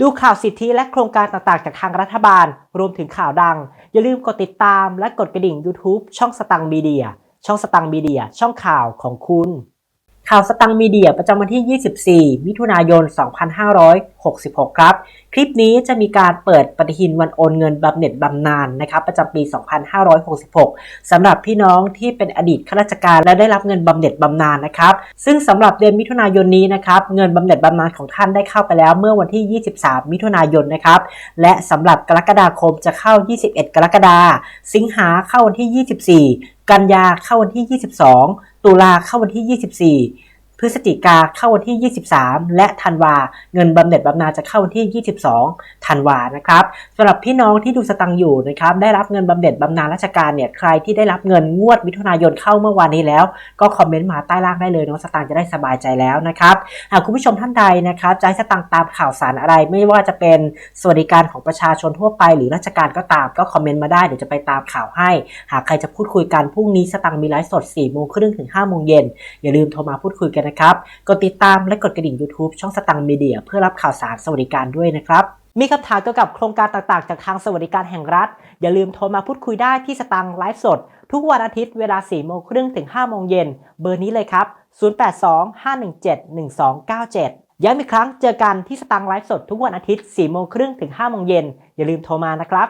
ดูข่าวสิทธิและโครงการต่างๆ จากทางรัฐบาล รวมถึงข่าวดัง อย่าลืมกดติดตามและกดกระดิ่ง YouTube ช่องสตังมีเดีย ช่องสตังมีเดีย ช่องข่าวของคุณ ข่าวสตังมีเดียประจำวันที่ 24 มิถุนายน 2566 ครับ คลิปนี้จะมีการเปิดปฏิทินวันโอนเงินบำเหน็จบำนาญนะครับประจำปี 2566 สำหรับพี่น้องที่เป็นอดีตข้าราชการและได้รับเงินบำเหน็จบำนาญนะครับ ซึ่งสำหรับเดือนมิถุนายนนี้นะครับเงินบำเหน็จบำนาญของท่านได้เข้าไปแล้วเมื่อวันที่ 23 มิถุนายนนะครับ และสำหรับกรกฎาคมจะเข้า 21 กรกฎาคมสิงหาเข้าวันที่ 24 กันยาเข้าวันที่ 22 ตุลาเข้าวันที่ 24 พฤศจิกาเข้าวันที่ 23 และธันวา เงินบำเหน็จบำนาญจะเข้าวันที่ 22 ธันวานะครับสำหรับพี่น้องที่ดูสตังอยู่นะครับได้รับเงินบำเหน็จบำนาญราชการเนี่ยใครที่ได้รับเงินงวดมิถุนายนเข้าเมื่อวานนี้แล้ว ก็คอมเมนต์มาใต้ล่างได้เลยน้องสตางจะได้สบายใจแล้วนะครับหากคุณผู้ชมท่านใดนะครับจะให้สตางตามข่าวสารอะไร ไม่ว่าจะเป็นสวัสดิการของประชาชนทั่วไป หรือราชการก็ตามก็คอมเมนต์มาได้เดี๋ยวจะไปตามข่าวให้ หากใครจะพูดคุยกันพรุ่งนี้สตังมีไลฟ์สด4โมงครึ่งถึง5โมงเย็นอย่าลืมโทรมาพูดคุยกันนะครับ กดติดตามและกดกระดิ่ง YouTube ช่องสตังค์มีเดียเพื่อรับข่าวสารสวัสดิการด้วยนะครับ มีคำถามเกี่ยวกับโครงการต่างๆ จากทางสวัสดิการแห่งรัฐ อย่าลืมโทรมาพูดคุยได้ที่สตังค์ไลฟ์สด ทุกวันอาทิตย์เวลา4โมงครึ่งถึง5โมงเย็นเบอร์นี้เลยครับ 0825171297ย้ำอีกครั้งเจอกันที่สตังค์ไลฟ์สดทุกวันอาทิตย์4โมงครึ่งถึง5โมงเย็น อย่าลืมโทรมานะครับ